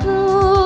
through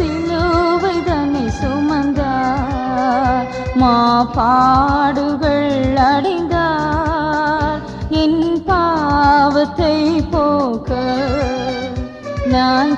சிலுவை தன்னை சுமந்தார் மா பாடுகள் அடைந்தார் என் பாவத்தை போக்க நான்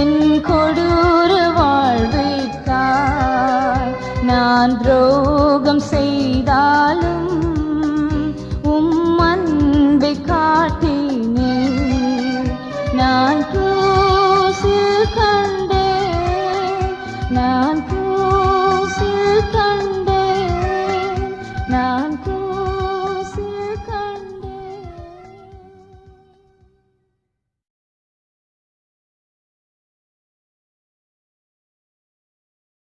என் கொடூர வாழ்வைத்தாய் நான் துரோகம் செய்தாலும் உம் அன்பை காட்டினேன். நான்